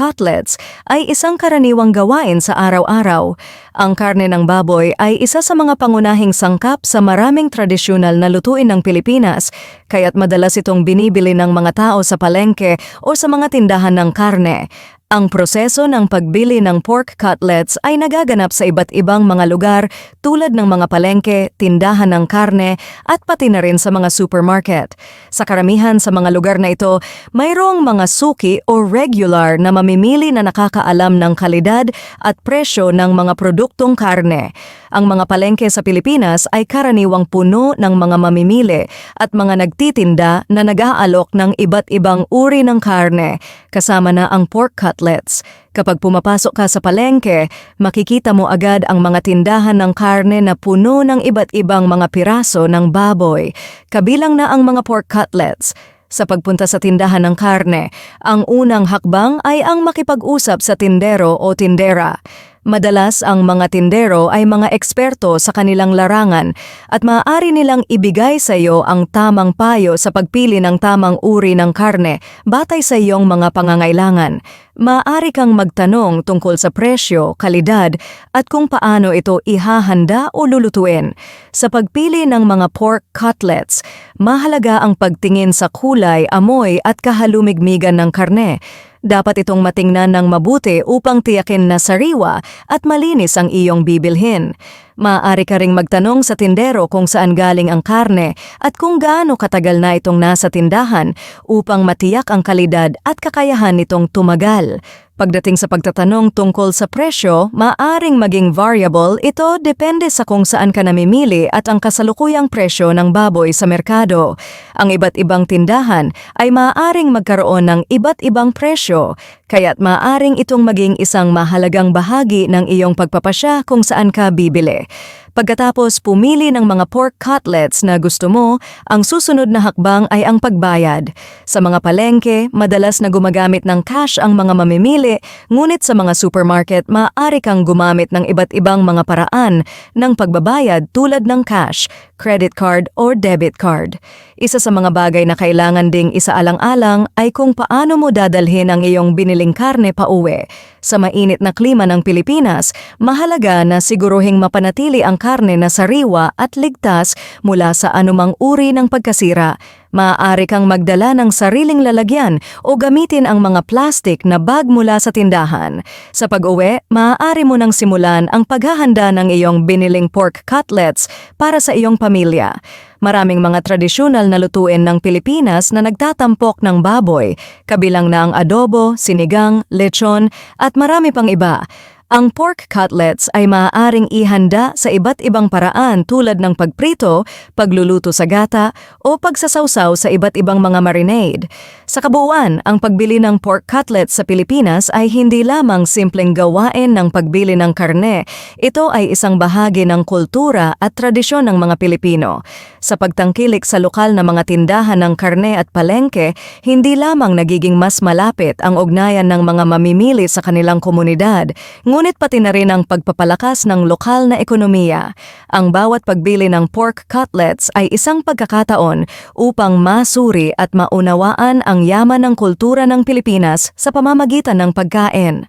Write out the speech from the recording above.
cutlets ay isang karaniwang gawain sa araw-araw. Ang karne ng baboy ay isa sa mga pangunahing sangkap sa maraming tradisyonal na lutuin ng Pilipinas, kaya't madalas itong binibili ng mga tao sa palengke o sa mga tindahan ng karne. Ang proseso ng pagbili ng pork cutlets ay nagaganap sa iba't ibang mga lugar tulad ng mga palengke, tindahan ng karne at pati na rin sa mga supermarket. Sa karamihan sa mga lugar na ito, mayroong mga suki o regular na mamimili na nakakaalam ng kalidad at presyo ng mga produktong karne. Ang mga palengke sa Pilipinas ay karaniwang puno ng mga mamimili at mga nagtitinda na nag-aalok ng iba't ibang uri ng karne, kasama na ang pork cutlets. Kapag pumapasok ka sa palengke, makikita mo agad ang mga tindahan ng karne na puno ng iba't ibang mga piraso ng baboy, kabilang na ang mga pork cutlets. Sa pagpunta sa tindahan ng karne, ang unang hakbang ay ang makipag-usap sa tindero o tindera. Madalas ang mga tindero ay mga eksperto sa kanilang larangan at maaari nilang ibigay sa iyo ang tamang payo sa pagpili ng tamang uri ng karne batay sa iyong mga pangangailangan. Maaari kang magtanong tungkol sa presyo, kalidad at kung paano ito ihahanda o lulutuin. Sa pagpili ng mga pork cutlets, mahalaga ang pagtingin sa kulay, amoy at kahalumigmigan ng karne. Dapat itong matingnan ng mabuti upang tiyakin na sariwa at malinis ang iyong bibilhin. Maaari ka ring magtanong sa tindero kung saan galing ang karne at kung gaano katagal na itong nasa tindahan upang matiyak ang kalidad at kakayahan nitong tumagal. Pagdating sa pagtatanong tungkol sa presyo, maaring maging variable ito depende sa kung saan ka namimili at ang kasalukuyang presyo ng baboy sa merkado. Ang iba't ibang tindahan ay maaaring magkaroon ng iba't ibang presyo, kaya't maaaring itong maging isang mahalagang bahagi ng iyong pagpapasya kung saan ka bibili. Pagkatapos pumili ng mga pork cutlets na gusto mo, ang susunod na hakbang ay ang pagbayad. Sa mga palengke, madalas na gumagamit ng cash ang mga mamimili, ngunit sa mga supermarket, maaari kang gumamit ng iba't ibang mga paraan ng pagbabayad tulad ng cash, credit card or debit card. Isa sa mga bagay na kailangan ding isaalang-alang ay kung paano mo dadalhin ang iyong biniling karne pa uwi. Sa mainit na klima ng Pilipinas, mahalaga na siguruhing mapanatili ang karne na sariwa at ligtas mula sa anumang uri ng pagkasira. Maaari kang magdala ng sariling lalagyan o gamitin ang mga plastic na bag mula sa tindahan. Sa pag-uwi, maaari mo nang simulan ang paghahanda ng iyong biniling pork cutlets para sa iyong pamilya. Maraming mga tradisyonal na lutuin ng Pilipinas na nagtatampok ng baboy, kabilang na ang adobo, sinigang, lechon at marami pang iba. Ang pork cutlets ay maaaring ihanda sa iba't ibang paraan tulad ng pagprito, pagluluto sa gata, o pagsasawsaw sa iba't ibang mga marinade. Sa kabuuan, ang pagbili ng pork cutlets sa Pilipinas ay hindi lamang simpleng gawain ng pagbili ng karne. Ito ay isang bahagi ng kultura at tradisyon ng mga Pilipino. Sa pagtangkilik sa lokal na mga tindahan ng karne at palengke, hindi lamang nagiging mas malapit ang ugnayan ng mga mamimili sa kanilang komunidad, ngunit pati na rin ang pagpapalakas ng lokal na ekonomiya. Ang bawat pagbili ng pork cutlets ay isang pagkakataon upang masuri at maunawaan ang yaman ng kultura ng Pilipinas sa pamamagitan ng pagkain.